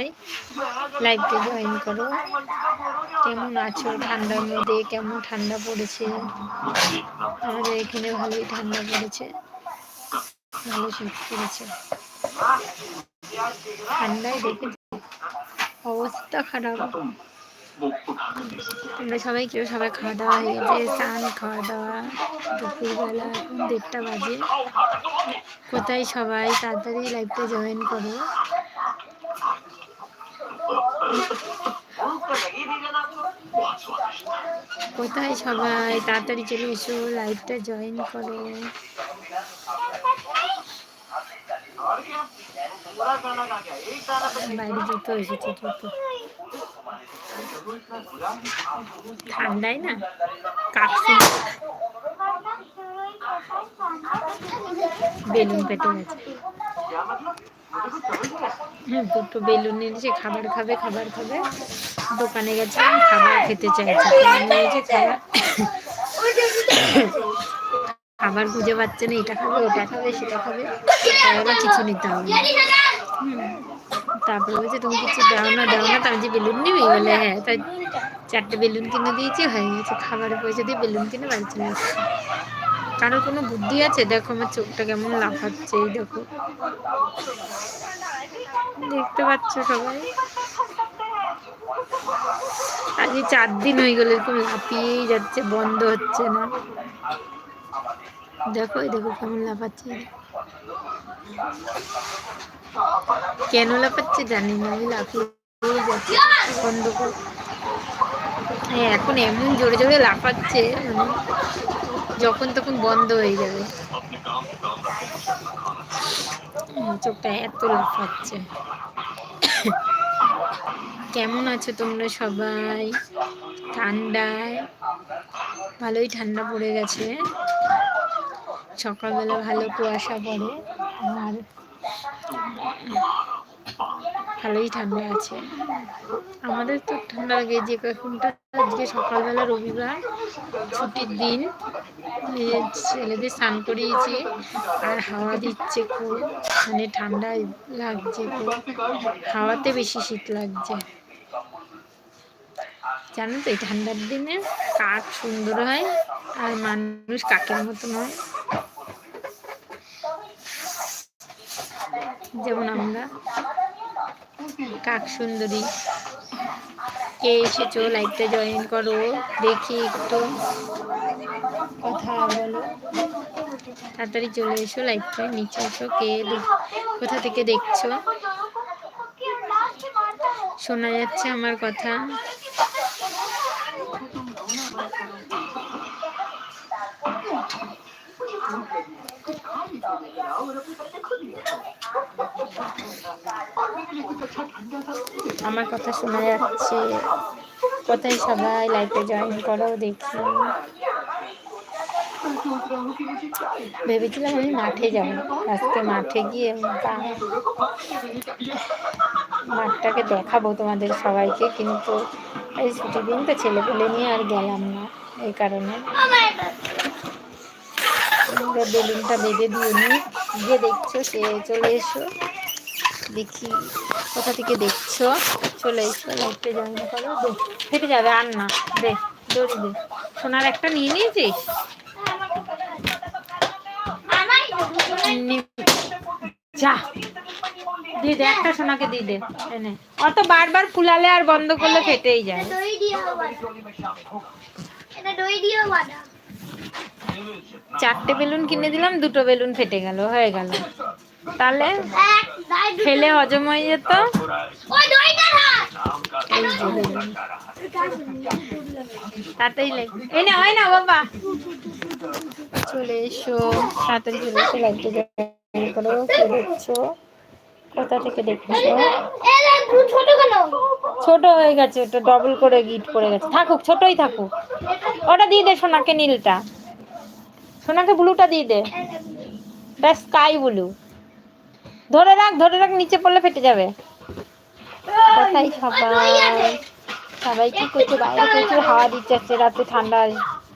সবাই লাইভে জয়েন করো। কেমন আছো? ঠান্ডার মধ্যে কেমন ঠান্ডা পড়েছে? আমাদের এখানে ভালোই ঠান্ডা পড়েছে। ভালো শীত পড়েছে ঠান্ডায় দেখে অবস্থা খারাপ। আমরা সবাই কেউ সবাই খাওয়া দাওয়া হয়ে গেছে, স্নান খাওয়া দাওয়া, দুপুরবেলা এখন দেড়টা বাজে। কোথায় সবাই? তাড়াতাড়ি লাইভটা জয়েন করো। কোথায় সবাই? তাড়াতাড়ি চলে এসো লাইভটা জয়েন করো। বাইরে জুতো এসেছে জুতো ঠান্ডায় না? কাকসি বেলুন পেটে গেছে। দুটো বেলুন এনেছে খাবার খাবে খাবার খাবে। দোকানে গেছে খাবার খেতে চাইছে। খাবার খুঁজে পাচ্ছে না, এটা খাবে, ওটা খাবে, সেটা খাবে। তাহলে কিছু নিতে হবে তারপরে বলছে, তুমি কিছু দাও না দাও না তার যে বেলুন নিবি? বলে হ্যাঁ তাই চারটে বেলুন কিনে দিয়েছি, হয়ে গেছে, খাবারের পয়সা দিয়ে বেলুন কিনে বাড়ি চলে আসছে। কারোর কোনো বুদ্ধি আছে? দেখো আমার চোখটা কেমন লাফাচ্ছে, এই দেখো। দেখতে পাচ্ছ সবাই। আজকে চার দিন হয়ে গেল, এরকম লাফিয়েই যাচ্ছে, বন্ধ হচ্ছে না। দেখো দেখো কেমন লাফাচ্ছে কেন লাফাচ্ছে জানি না আমি লাফিয়ে যাচ্ছি, বন্ধ করে। হ্যাঁ এখন এমন জোরে জোরে লাফাচ্ছে মানে যখন তখন বন্ধ হয়ে যাবে। চোখটা এত লাফাচ্ছে। কেমন আছো তোমরা সবাই? ঠান্ডায়। ভালোই ঠান্ডা পড়ে গেছে। সকালবেলা ভালো কুয়াশা পড়ে। আর ভালোই ঠান্ডা আছে। আমাদের তো ঠান্ডা লাগে, যে এখনটা আজকে সকালবেলা রবিবার ছুটির দিন। ছেলেদের স্নান করিয়েছি, আর হাওয়া দিচ্ছে খুব। মানে ঠান্ডা লাগছে খুব। হাওয়াতে বেশি শীত লাগছে। জানো তো, এই ঠান্ডার দিনে কাক সুন্দর হয়, আর মানুষ কাকের মতন হয় যেমন আমরা কাক সুন্দরী কে এসেছ? লাইভটা জয়েন করো, দেখি একটু কথা বলো। তাড়াতাড়ি চলে এসো লাইভটা নিচে এসো, কে কোথা থেকে দেখছ? শোনা যাচ্ছে আমার কথা। আমার কথা শোনা যাচ্ছে। কোথায় সবাই লাইফে জয়েন করো দেখি। ভেবেছিলাম আমি মাঠে যাব। আজকে মাঠে গিয়ে মাঠটাকে দেখাবো তোমাদের সবাইকে কিন্তু এই ছুটির দিন তো ছেলে পেলে নিয়ে আর গেলাম না এই কারণে। বেলুনটা বেঁধে দিয়ে নিই যে দেখছ, সে চলে এসো। দেখি কোথা থেকে দেখছ। চলে এসো লাইটটা জয়েন করো। দে ফেটে যাবে আর না। দে, দড়ি দে। সোনার একটা নিয়ে নিয়েছিস? দিয়ে দে একটা সোনাকে দে অত বারবার ফুলালে আর বন্ধ করলে ফেটেই যায়। চারটে বেলুন কিনে দিলাম, দুটো বেলুন ফেটে গেল, হয়ে গেল। তাহলে খেলে হজম হয়ে যেত। তাতেই লেগ এই হয় না বাবা। চলে এসো, তাড়াতাড়ি চলে এসো করো দেখছ কোথা থেকে দেখছ? ছোট হয়ে গেছে, ওটা ডবল করে গিট পড়ে গেছে। থাকুক, ছোটই থাকুক। ওটা দিয়ে দে সোনাকে নীলটা। সোনাকে ব্লুটা দিয়ে দে। ব্যাস স্কাই ব্লু ধরে রাখ ধরে রাখ, নিচে পড়লে ফেটে যাবে। সবাই। সবাই কি করছে? বাইরে প্রচুর হাওয়া দিচ্ছে রাতে, ঠান্ডা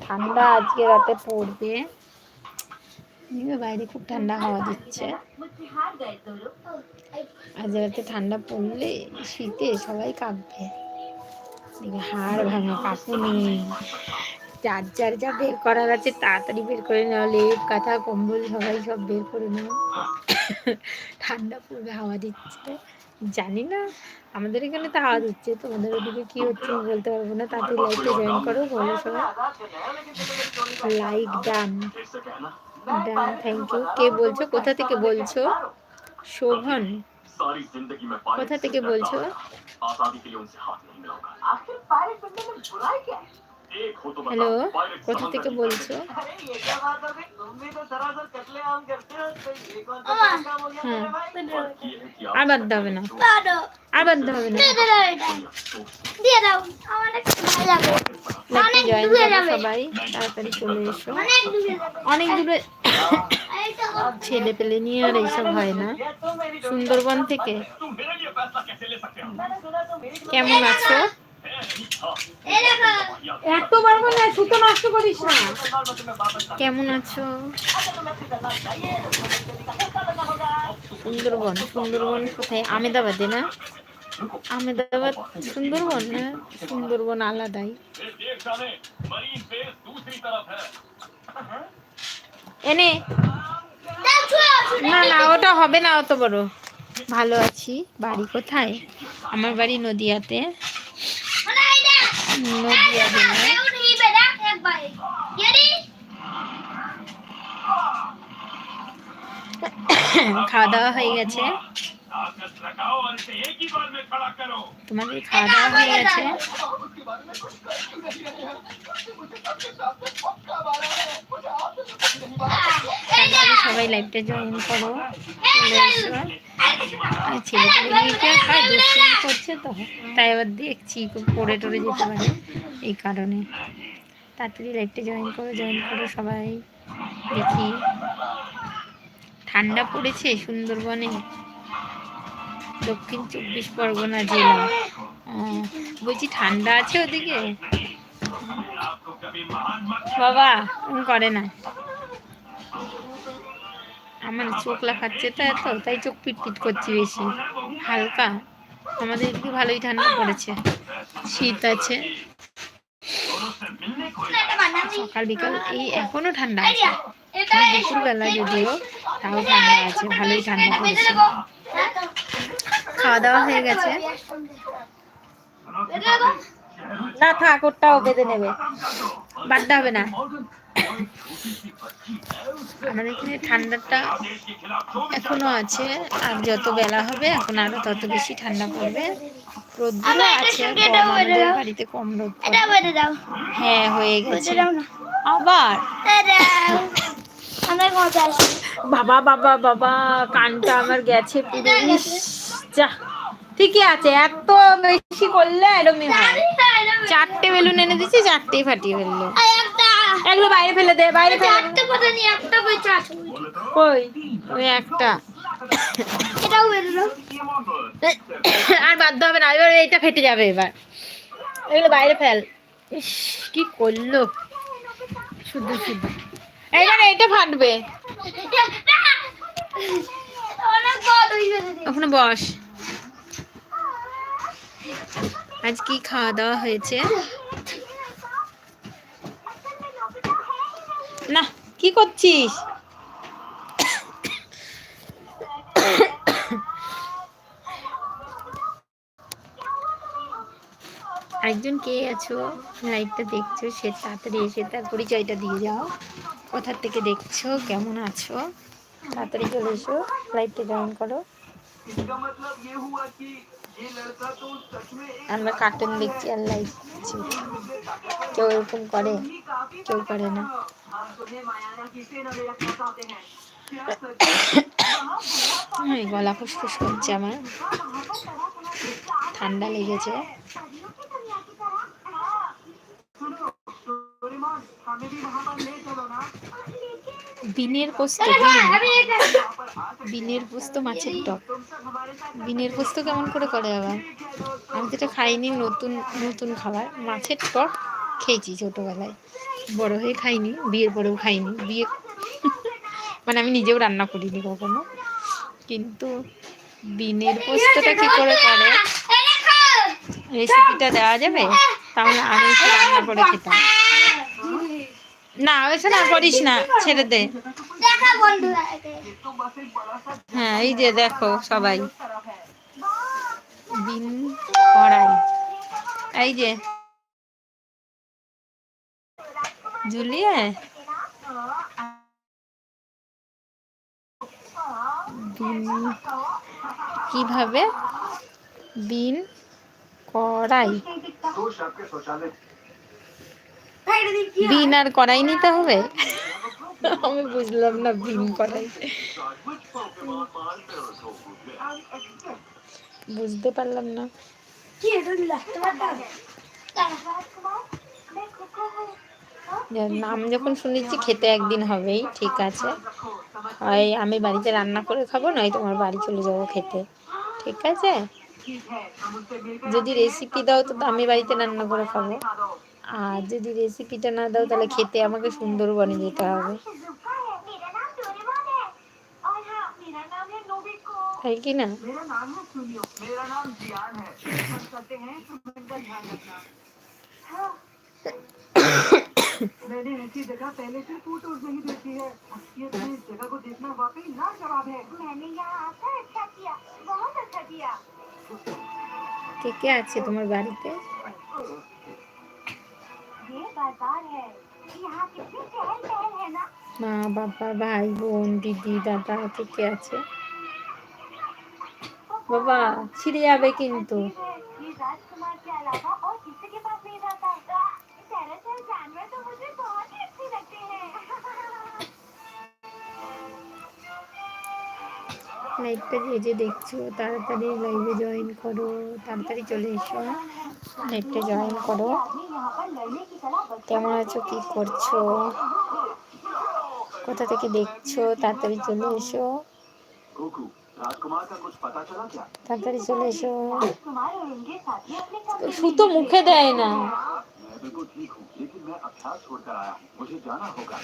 ঠান্ডা আজকে রাতে পড়বে। বাইরে খুব ঠান্ডা হাওয়া দিচ্ছে। আজ রাতে ঠান্ডা পড়লে শীতে সবাই কাঁপবে। হাড় ভাঙা কাঁপুনি যার যার যা বের করার আছে তাড়াতাড়ি বের করে নাও লেপ কাঁথা কম্বল সবাই সব বের করে নাও। ঠান্ডা পড়বে হাওয়া দিচ্ছে। জানি না আমাদের এখানে তো হাওয়া দিচ্ছে তোমাদের ওদিকে কি হচ্ছে আমি বলতে পারব না তাতে লাইফে জয়েন করো বলো সবাই। Like done done thank you কে বলছো? কোথা থেকে বলছো? শোভন। কোথা থেকে বলছো? হ্যালো কোথা থেকে বলছো? আর বাদ হবে না। আবার বাদ হবে না। দিয়ে দাও। সবাই। তাড়াতাড়ি চলে এসো। অনেক দূরে ছেলে পেলে নিয়ে আর এইসব হয় না। সুন্দরবন থেকে। কেমন আছো? এত বারবার না সুতো নষ্ট করিস না। কেমন আছো? সুন্দরবন সুন্দরবন কোথায়? আমেদাবাদে না? আমেদাবাদ, সুন্দরবন না? সুন্দরবন আলাদাই। এনে। না না, ওটা হবে না অত বড়। ভালো আছি। বাড়ি কোথায়? আমার বাড়ি নদিয়াতে। খাওয়া দাওয়া হয়ে গেছে। তোমাদের খাওয়া দাওয়া হয়ে গেছে? সবাই লাইভটা জয়েন করো। ছেলেটা খায়? দুশ্চিন করছে তো। তাই এবার দেখছি পড়ে টরে যেতে পারে এই কারণে। তাড়াতাড়ি লাইভটা জয়েন করো জয়েন করো সবাই। দেখি। ঠান্ডা পড়েছে সুন্দরবনে। দক্ষিণ চব্বিশ পরগনা জেলা। বলছি ঠান্ডা আছে ওদিকে? বাবা করে না। আমার চোখ লাখাচ্ছে তো এত, তাই চোখ পিটপিট করছি বেশি। হালকা। আমাদের একটু ভালোই ঠান্ডা পড়েছে। শীত আছে। সকাল বিকাল এই এখনও ঠান্ডা আছে। মানে দুপুরবেলা যদিও, তাও ঠান্ডা আছে, ভালোই ঠান্ডা পড়েছে। খাওয়া দাওয়া হয়ে গেছে। না থাক ওরটাও বেঁধে নেবে। বাড়তে হবে না। আমাদের এখানে ঠান্ডাটা এখনও আছে আর যত বেলা হবে এখন আরও তত বেশি ঠান্ডা পড়বে। রোদ্দুরও আছে বাড়িতে কম রোদ হ্যাঁ হয়ে গেছে। আবার? বাবা বাবা বাবা কানটা আমার গেছে পুরো। যা। ঠিকই আছে এত বেশি করলে হয়। চারটে বেলুন এনে দিচ্ছি চারটেই ফাটিয়ে ফেলল। এগুলো বাইরে ফেলে দে বাইরে ফেলে কই ওই একটা। এটাও আর বাধ্য হবে না এবার এইটা ফেটে যাবে এবার। এগুলো বাইরে ফেল। ইস কি করল? শুধু শুধু এইবার এটা ফাটবে। ওখানে বস। আজ কি খাওয়া দাওয়া হয়েছে। না, কি করছিস? একজন কে আছো? লাইভটা দেখছ, সে তাড়াতাড়ি এসে তার পরিচয়টা দিয়ে যাও। কোথা থেকে দেখছ? কেমন আছো? তাড়াতাড়ি চলে এসো লাইভটা জয়েন করো। इसका मतलब ये हुआ कि ये लड़का तो सच में एक আমরা কার্টুন দেখছি আর লাইভ দেখছি কেউ এরকম করে ही काफी কেউ করে না हम तुम्हें मायाना की सेना में रखना चाहते हैं क्या सच এই গলা ফুসফুস করছে আমার ঠান্ডা লেগেছে डोरेमोन हमें भी वहाँ पर ले चलो ना বিনের পোস্ত বিনের পোস্ত মাছের টক। বিনের পোস্ত কেমন করে করে আবার আমি যেটা খাইনি নতুন নতুন খাবার। মাছের টক খেয়েছি ছোটোবেলায়। বড় হয়ে খাইনি বিয়ের পরেও খাইনি। বিয়ে মানে আমি নিজেও রান্না করিনি কখনো। কিন্তু বিনের পোস্তটা কি করে করে? রেসিপিটা দেওয়া যাবে? তাহলে আমি একটু রান্না করে খেতাম। না ওইসব না করিস না ছেড়ে দে। হ্যাঁ এই যে দেখো সবাই। দিন কড়াই। এই যে। জুলিয়ে? কীভাবে? বিন করাই বিন আর করাই নিতে হবে? আমি বুঝলাম না বিন করাই বুঝতে পারলাম না। নাম যখন শুনেছি খেতে একদিন হবেই ঠিক আছে। হয় আমি বাড়িতে রান্না করে খাব নয় তোমার বাড়ি চলে যাব খেতে ঠিক আছে? যদি রেসিপি দাও তো আমি বাড়িতে রান্না করে খাব। আর যদি রেসিপিটা না দাও তাহলে খেতে আমাকে সুন্দরবনে যেতে হবে शिजुका है मेरा नाम डोरेमोन है और हाँ मेरा नाम है नोबिको তাই কি না मेरा नाम है सुनियो मेरा नाम जियान है हम करते हैं तो उनका ध्यान रखना हाँ। मैंने ऐसी जगह पहले से फोटोज नहीं देखी है ये तो इस जगह को देखना वाकई लाजवाब है मैंने यहाँ आकर अच्छा किया बहुत अच्छा किया কে কে আছে তোমার বাড়িতে ये बाजार है यहाँ कितनी चहल पहल है ना মা বাবা ভাই বোন দিদি দাদা কে আছে। বাবা ছিঁড়ে যাবে কিন্তু। লাইভটা যে যে দেখছো তাড়াতাড়ি লাইভে জয়েন করো তাড়াতাড়ি চলে এসো লাইভটা জয়েন করো आदमी यहाँ पर लड़ने की कला बच्चों কেমন আছো কি করছো কোথা থেকে দেখছো তাড়াতাড়ি চলে এসো कुकू राजकुमार का कुछ पता चला क्या তাড়াতাড়ি চলে এসো कुमार और उनके साथी अपने कमरे में সুতো মুখে দেয় না मैं बिल्कुल ठीक हूँ लेकिन मैं अभ्यास छोड़कर आया हूँ मुझे जाना होगा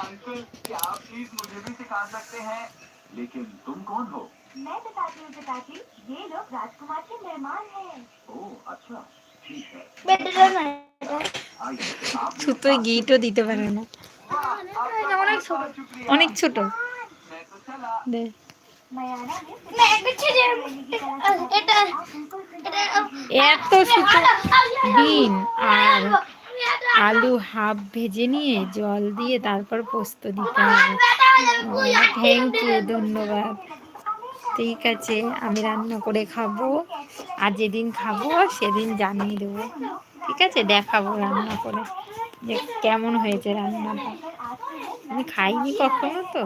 अंकल क्या आप प्लीज मुझे भी सिखा सकते हैं लेकिन तुम कौन हो मैं बताती हूँ पिताजी ये लोग राजकुमार के मेहमान हैं ओह अच्छा ठीक है आइए आप সুতোয় গিটও দিতে পারে না অনেক ছোট অনেক ছোট मैं तो चला দে মায়ানা मैं पीछे এটা এটা এত সুতো বিন আর আলু হাফ ভেজে নিয়ে জল দিয়ে তারপর পোস্ত দিতে হবে থ্যাংক ইউ ধন্যবাদ। ঠিক আছে, আমি রান্না করে খাব, আর যেদিন খাব, সেদিন জানিয়ে দেবো। ঠিক আছে, দেখাবো রান্না করে, যে কেমন হয়েছে রান্নাটা। আমি খাইনি কখনো তো।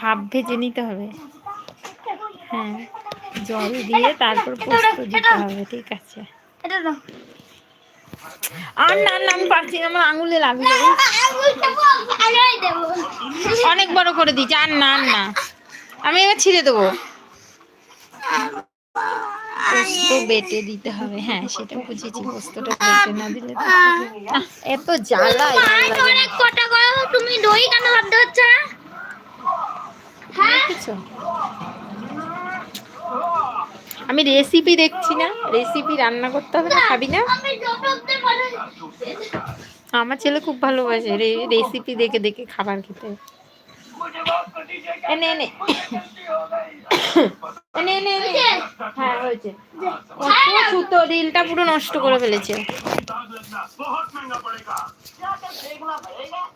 হাফ ভেজে নিতে হবে। হ্যাঁ জল দিয়ে তারপর পোস্ত দিতে হবে, ঠিক আছে। আর না না আমি পারছি আমার আঙুলে লাগবে অনেক বড় করে দিচ্ছি আর না না। আমি এবার ছিঁড়ে দেবো। পোস্ত বেটে দিতে হবে। হ্যাঁ সেটা বুঝেছি পোস্তটা বেটে না দিলে এত জ্বালা না। কটা করো তুমি দই কেন ভাবতে হচ্ছে? না দেখেছ? আমি রেসিপি দেখছি না। রেসিপি রান্না করতে হবে না, খাবি না? আমার ছেলে খুব ভালোবাসে রেসিপি দেখে দেখে খাবার খেতে। এনে হ্যাঁ কত সুতো, রিলটা পুরো নষ্ট করে ফেলেছে।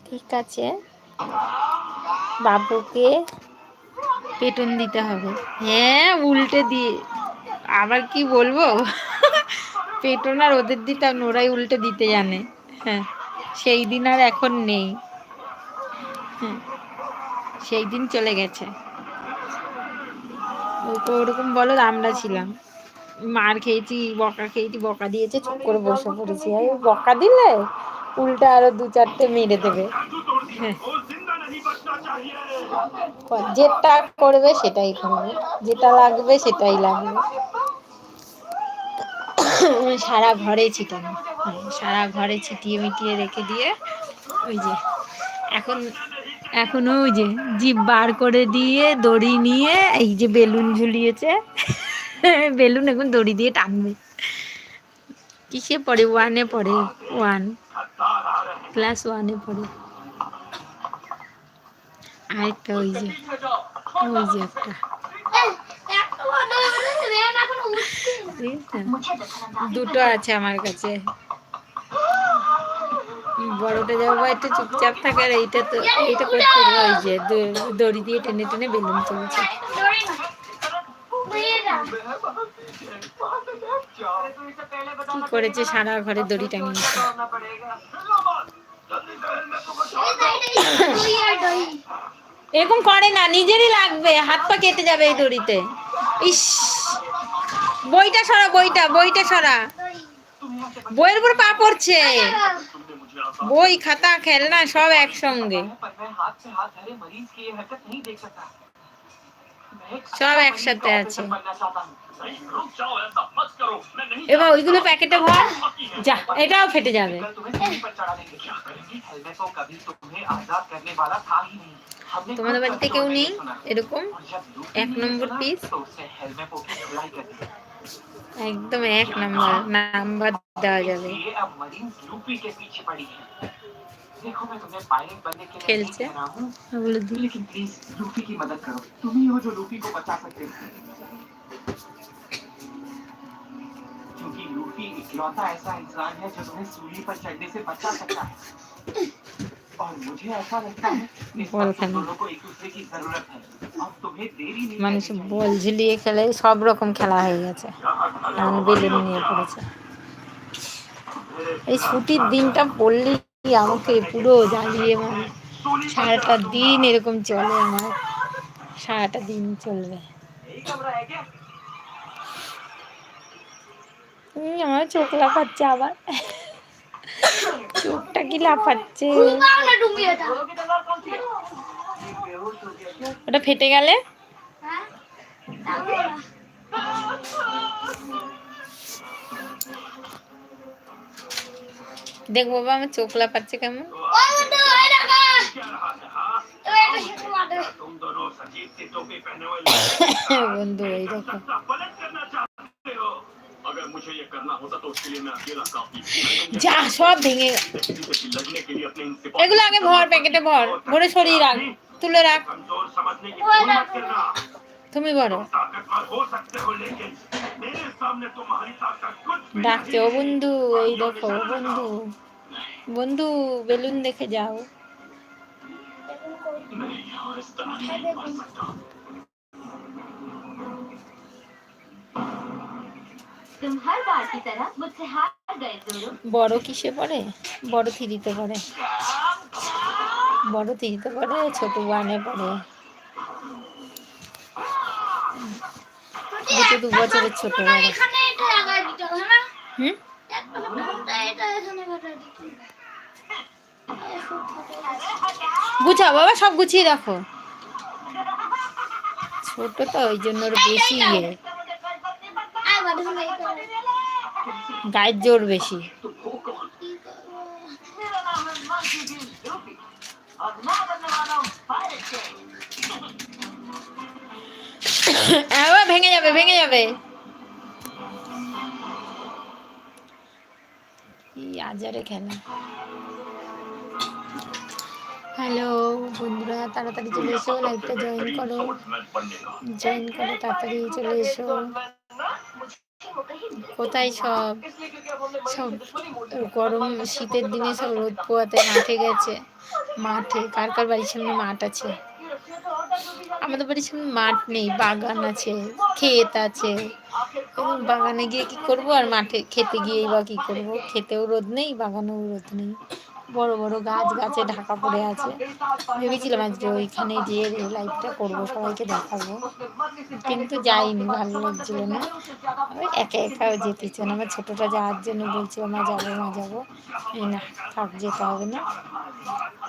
ঠিক আছে। বাবুকে পেটন দিতে হবে। হ্যাঁ উল্টে দিয়ে। আবার কি বলব? পেটন আর ওদের দিতে নোরাই উল্টে দিতে জানে। হ্যাঁ সেই দিন আর এখন নেই। হ্যাঁ সেই দিন চলে গেছে। ওকে ওরকম বলো, আমরা ছিলাম। মার খেয়েছি, বকা খেয়েছি, বকা দিয়েছে, চুপ করে বসে পড়েছি। বকা দিলে উল্টা আরও দু চারটে মেরে দেবে। হ্যাঁ। যেটা করবে সেটাই করবে যেটা লাগবে সেটাই লাগবে। সারা ঘরে ছিটানো। সারা ঘরে ছিটিয়ে মিটিয়ে রেখে দিয়ে ওই যে, এখন এখন ওই যে জিপ বার করে দিয়ে দড়ি নিয়ে এই যে বেলুন ঝুলিয়েছে। বেলুন এখন দড়ি দিয়ে টানবে। কিসে পড়ে? ওয়ানে পড়ে ওয়ান ক্লাস ওয়ানে পড়ে। আরেকটা ওই যে ওই যে একটা বুঝেছ? দুটো আছে আমার কাছে। বড়টা যাব একটু চুপচাপ থাকে, আর এইটা তো এইটা করতে ওই যে দড়ি দিয়ে টেনে টেনে বেলুন চলছে কি করেছে সারা ঘরে দড়ি টাঙিয়েছে এরকম করে না, নিজেরই লাগবে, হাত পা কেটে যাবে এই দড়িতে। ইস। বইটা সরা, বইটা বইটা সরা। বইয়ের উপর পা পড়ছে। বই, খাতা, খেলনা, সব একসঙ্গে। সব একসাথে আছে। এবার ওইগুলো প্যাকেটে ভর। যা, এটাও ফেটে যাবে। তোমাদের বাড়িতে কেউ নেই? এরকম? এক নম্বর পিস একদম এক নাম্বার নাম্বার দেওয়া যাবে इसलिए अब मरीज लूपी के पीछे पड़ी है देखो मैं तुम्हें पायलट बनने के लिए खेल नहीं से? कह रहा हूँ ওগুলো দিই लेकिन प्लीज लूफी की मदद करो तुम ही हो जो लूफी को बचा सकते हो क्योंकि लूफी इकलौता ऐसा इंसान है जो तुम्हें सूली पर चढ़ने से बचा सकता है और मुझे ऐसा लगता है कि इस बोल वक्त तुम खाना। दोनों को एक दूसरे की जरूरत है মানুষ বল ঝুলিয়ে খেলে সব রকম খেলা হয়ে গেছে। বেলুন নিয়ে পড়েছে। এই ছুটির দিনটা পড়লেই আমাকে পুরো জ্বালিয়ে মানে সারাটা দিন এরকম চলে আমার। সারাটা দিন চলবে। আমার চোখ লাফাচ্ছে আবার। চোখটা কি লাফাচ্ছে? ওটা ফেটে গেলে? দেখব বাবা আমার চোখ লাপাচ্ছে কেমন? বন্ধু এই দেখো। যা সব ভেঙে এগুলো আগে ভর প্যাকেটে ভর। ভরে সরিয়ে রাখ। তুলে রাখ। তুমি বলো। ডাকতে ও বন্ধু এই দেখো ও বন্ধু। বন্ধু বেলুন দেখে যাও। বড় কিসে পড়ে? বড় থিরিতে পড়ে। বড় থ্রিতে পড়ে, ছোট ওয়ানে পড়ে দুটো দু বছরের ছোট হুম। গুছাও বাবা, সব গুছিয়ে রাখো ছোট তো, ওই জন্য ওর বেশি ইয়ে। গায়ের জোর বেশি আবার ভেঙে যাবে ভেঙে যাবে। আজারে খেলা। হ্যালো বন্ধুরা, তাড়াতাড়ি চলে এসো লাইভটা জয়েন করো। জয়েন করো, তাড়াতাড়ি চলে এসো। কোথায় সব? সব গরম শীতের দিনে সব রোদ পোয়াতে মাঠে গেছে। মাঠে, কার কার বাড়ির সামনে মাঠ আছে? আমাদের বাড়ির সামনে মাঠ নেই, বাগান আছে, ক্ষেত আছে। এবং বাগানে গিয়ে কি করব? আর মাঠে, খেতে গিয়েই বা কি করব? খেতেও রোদ নেই, বাগানেও রোদ নেই। বড় বড় গাছ গাছে ঢাকা পড়ে আছে। ভেবেছিলাম আজকে ওইখানে গিয়ে লাইভটা করব, সবাইকে দেখাবো। কিন্তু যাইনি, ভালো লাগছিল না। একা একা যেতে ইচ্ছে না। আমার ছোটোটা যাওয়ার জন্য বলছিল, মা, যাব মা, যাব। না, থাক, যেতে হবে না।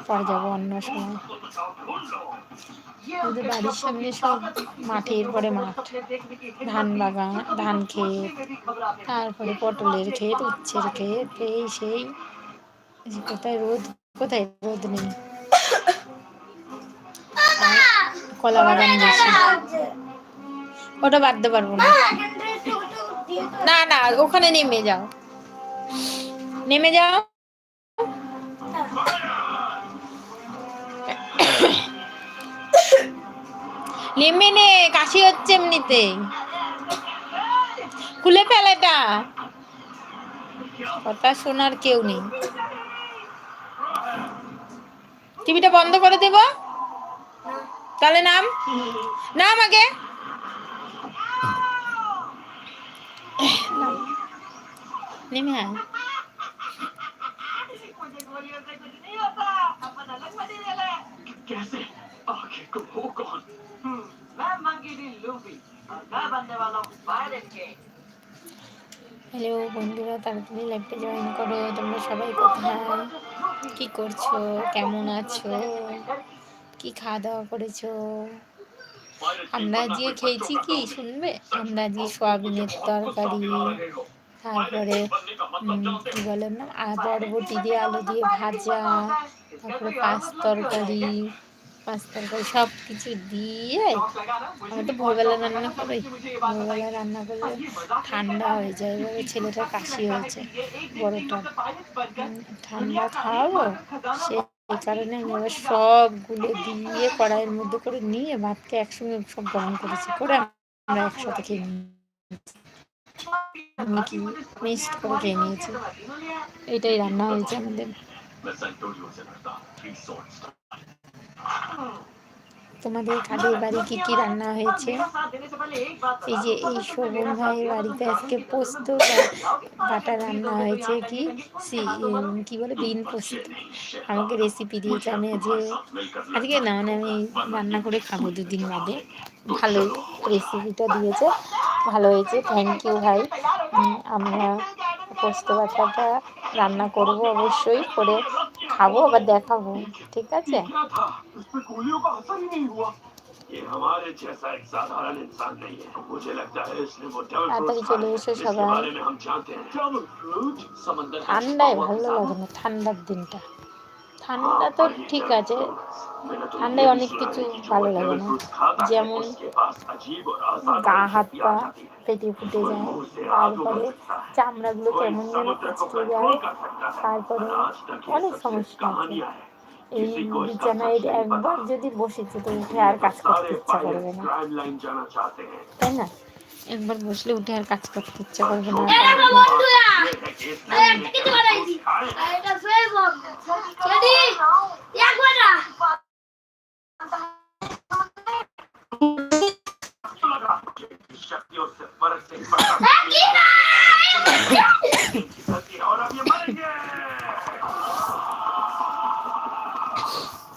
পরে যাব অন্য সময়। ওদের বাড়ির সামনে সব মাঠের পরে মাঠ। ধান বাগান, ধান ক্ষেত, তারপরে পটলের ক্ষেত, উচ্ছের ক্ষেত, এই সেই। যে কোথায় রোদ? কোথায় রোদ নেই? কলা বাগান বেশি। ওটা বাঁধতে পারব না। না না ওখানে নেমে যাও। নেমে যাও। নেমে নে কাশি হচ্ছে এমনিতে। খুলে ফেল এটা। কথা শোনার কেউ নেই। টিভিটা বন্ধ করে দেব তাহলে নাম নাম আগে নাম। নেমে আয় कैसे आखिर तुम हो कौन मैं मंकी डी लूफी और मैं बनने वाला हूँ पायरेट किंग হ্যালো বন্ধুরা, তাড়াতাড়ি লাইভটা জয়েন করো। তোমরা সবাই কোথায়? কি করছ? কেমন আছো? কি খাওয়া দাওয়া করেছ? আমরা আজকে খেয়েছি কি, শুনবে? আমরা আজকে সোয়াবিনের তরকারি। তারপরে কি বলে না? বরবটি দিয়ে আলু দিয়ে ভাজা, তারপরে পাঁচ তরকারি। পাঁচ তরকারি সব কিছু দিয়ে আমি তো ভোরবেলা রান্না করি। ভোরবেলা রান্না করলে ঠান্ডা হয়ে যায় এবারে ছেলেটার কাশি হয়েছে বড়টার। উম, ঠান্ডা খাওয়াবো? সেই কারণে আমি এবার সবগুলো দিয়ে কড়াইয়ের মধ্যে করে নিয়ে ভাতকে একসঙ্গে সব গরম করেছি করে আমরা একসাথে খেয়ে নিয়েছি। আমি কি মিক্সড করে খেয়ে নিয়েছি? এটাই রান্না হয়েছে আমাদের। তোমাদের কাদের বাড়ি কি কি রান্না হয়েছে? এই যে এই শোভন ভাইয়ের বাড়িতে আজকে পোস্ত বাটা রান্না হয়েছে কি? কি বলে? বিন পোস্ত। আমাকে রেসিপি দিয়েছে আমি যে আজকে না মানে আমি রান্না করে খাব দুদিন বাদে। ভালো রেসিপিটা দিয়েছে। ভালো হয়েছে। থ্যাংক ইউ ভাই। আমরা পোস্ত বাটাটা রান্না করব অবশ্যই করে খাব আবার দেখাবো ঠিক আছে? চলে এসো সবাই। ঠান্ডায় ভালো লাগে না ঠান্ডার দিনটা। ঠান্ডা তো ঠিক আছে। ঠান্ডায় অনেক কিছু ভালো লাগে না। যেমন গা, হাত, পা পেটে ফুটে যায়। তারপরে চামড়াগুলো কেমন যেন কুচকে যায়। তারপরে অনেক সমস্যা আছে। এই বিছানায় একবার যদি বসেছি, তো উঠে আর কাজ করতে ইচ্ছা করবে না। তাই না? একবার বসলে উঠে আর কাজ করতে ইচ্ছা করবে না।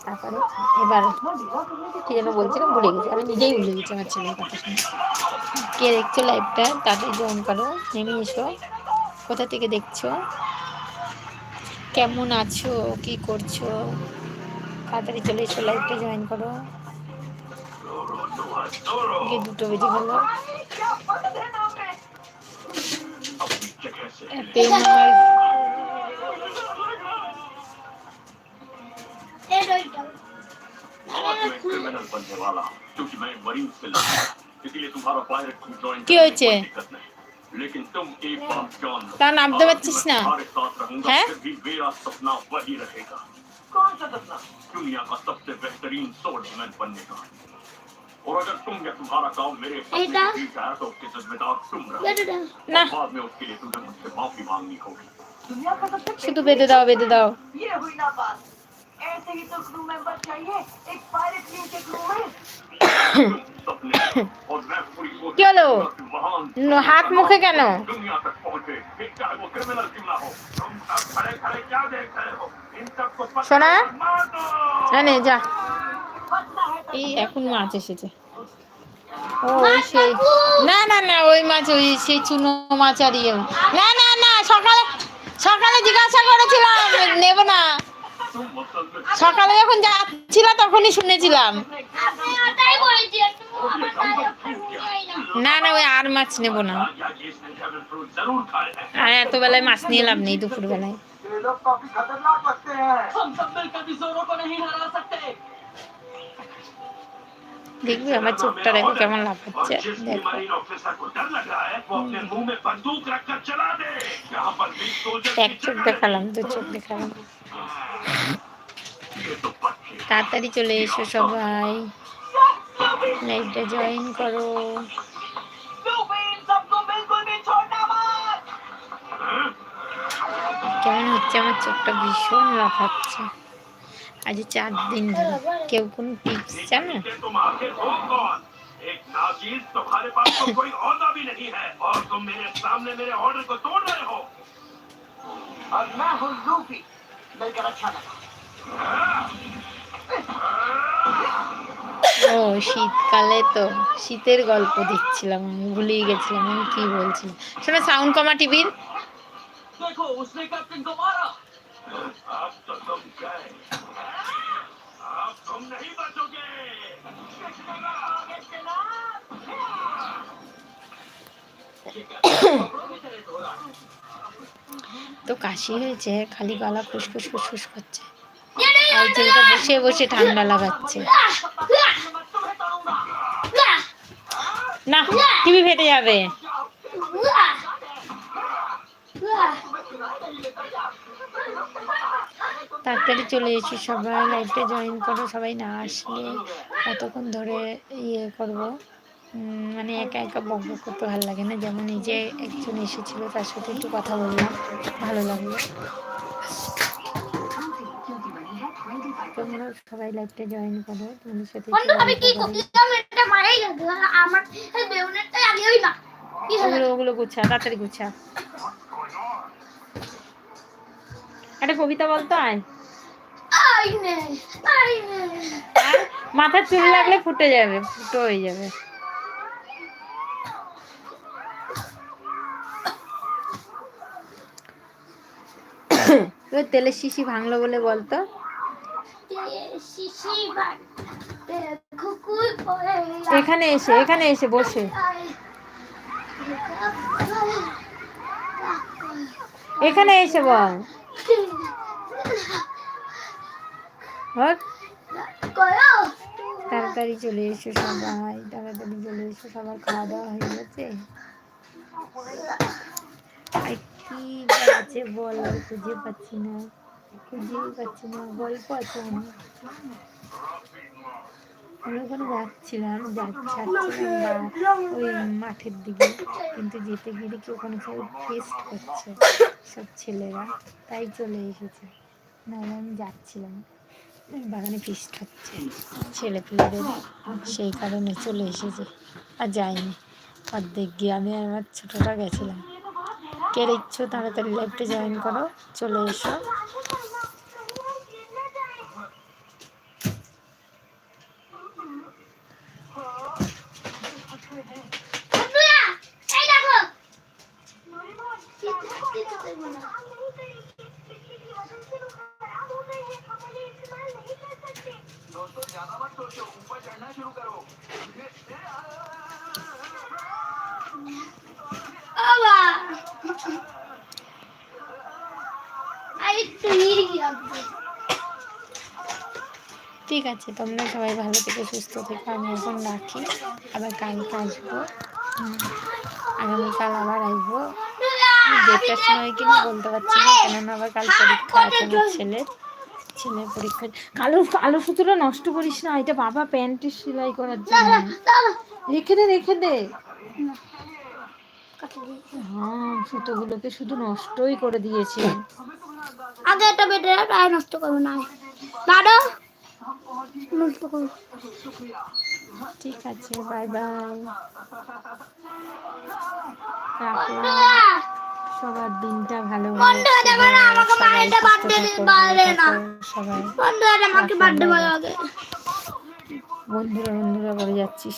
তারপরে এবার কি যেন বলছিলাম ভুলে গেছি। আমি নিজেই ভুলে গেছি আমার ছেলের কথা শুনে। কে দেখছ লাইভটা তাড়াতাড়ি জয়েন করো, নেমে এসো। কোথা থেকে দেখছ? কেমন আছো? কি করছ? তাড়াতাড়ি চলে এসো লাইভটা জয়েন করো। গিয়ে দুটো বেজে গেল। পেন আমার কি হয়েছে? दिक्कत नहीं लेकिन तुम एक बात जान लो তা নামতে आज পারছিস मैं না तुम्हारे साथ रहूंगा हैं? फिर भी मेरा सपना वही रहेगा कौन सा सपना दुनिया का सबसे बेहतरीन सोल्समैन बनने का और अगर तुम या तुम्हारा गांव मेरे सपने ऐसा? को जीत जाए तो उसके जिम्मेदार तुम रहो এটা না और बाद में उसके लिए तुम्हें मुझसे माफी मांगनी होगी दुनिया का सबसे শুধু বেঁধে দাও বেঁধে দাও ये हुई ना बात ऐसे ही तो क्रू मेंबर चाहिए एक पायलट टीम के क्रू में কি হলো? হাত মুখে কেন? শোনা হ্যাঁ যা। এই এখন মাছ এসেছে। ও সেই না না না ওই মাছ ওই সেই চুনো মাছ আর ইয়ে। না না না সকালে সকালে জিজ্ঞাসা করেছিলাম নেব না। সকালে যখন যাচ্ছিল তখনই শুনেছিলাম। না না, ওই আর মাছ নেব না। আর এত বেলায় মাছ নিয়ে লাভ নেই দুপুর বেলায় দেখবি, আমার চোখটা দেখো কেমন লাভ হচ্ছে এক চোখ দেখালাম, দু চোখ দেখালাম। তাড়াতাড়ি চলে এসো সবাই লাইভটা জয়েন করো लूफी इन सबको बिल्कुल भी छोड़ना मत কেমন হচ্ছে আমার চোখটা ভীষণ লাফাচ্ছে আজ চার দিন ধরে কেউ কোনো টিপস জানো कि तुम आखिर हो कौन एक नाचीज तुम्हारे पास तो कोई औदा भी नहीं है और तुम मेरे सामने मेरे ऑर्डर को तोड़ रहे हो और मैं हूँ लूफी मिलकर अच्छा लगा ও শীতকালে তো শীতের গল্প দিচ্ছিলাম আমি ভুলেই গেছিলাম আমি কি বলছিলাম। শোনো সাউন্ড কমা টিভির। তো কাশি হয়েছে, খালি গলা খুসখুস খুসখুস করছে। আর যেটা বসে বসে ঠান্ডা লাগাচ্ছে। না টিভি ফেটে যাবে। তাড়াতাড়ি চলে এসো সবাই লাইভটা জয়েন করো। সবাই না আসলে কতক্ষণ ধরে ইয়ে করব? মানে একা একা বক বক করতে ভালো লাগে না। যেমন এই যে একজন এসেছিল তার সাথে একটু কথা বললাম ভালো লাগল। তোমরা সবাই লাইভটা জয়েন করো তোমাদের সাথে ওগুলো ওগুলো গুছা তাড়াতাড়ি গুছা। একটা কবিতা বলতো আয়। মাথার চুল লাগলে ফুটে যাবে ফুটো হয়ে যাবে। ওই তেলের শিশি ভাঙলো বলে বলতো। এখানে এসে এখানে এসে বসে। এখানে এসে বল। তাড়াতাড়ি চলে এসো সবাই, তাড়াতাড়ি চলে এসো, সবার খাওয়া দাওয়া হয়ে গেছে। কি আছে বল, খুঁজে পাচ্ছি না খুঁজেই পাচ্ছি না, গল্প আছে আমরা ওখানে যাচ্ছিলাম যাচ্ছিলাম ওই মাঠের দিকে, কিন্তু যেতে গিয়ে দেখি ওখানে সব ফেস্ট করছে, সব ছেলেরা, তাই চলে এসেছে। নাহলে আমি যাচ্ছিলাম। বাগানে ফিস্ট হচ্ছে, ছেলে পেলেদের সেই কারণে চলে এসেছে, আর যাইনি। অর্ধেক গিয়ে আমি আমার ছোটোটা গেছিলাম। কে ইচ্ছো তাড়াতাড়ি লাইভটা জয়েন করো চলে এসো। ঠিক আছে তোমরা সবাই ভালো থেকে সুস্থ থেকে। আমি এখন রাখি আবার কালকে আসব। আগামীকাল আবার আসব। দেড়টার সময় কিনা বলতে পারছি না কেননা আবার কাল পরীক্ষা আছে আমার ছেলের। ছেলের পরীক্ষা। কালো কালো সুতোটা নষ্ট করিস না এটা বাবা প্যান্টের সেলাই করার জন্য। রেখে দে রেখে দে। হ্যাঁ সুতোগুলোকে শুধু নষ্টই করে দিয়েছে। আগে একটা বেটে প্রায় নষ্ট করব না। দাদা নষ্ট করব। ঠিক আছে বাই বাই সবার দিনটা ভালো আমাকে না। সবাই। বার্থডে বন্ধুরা বন্ধুরা বলে যাচ্ছিস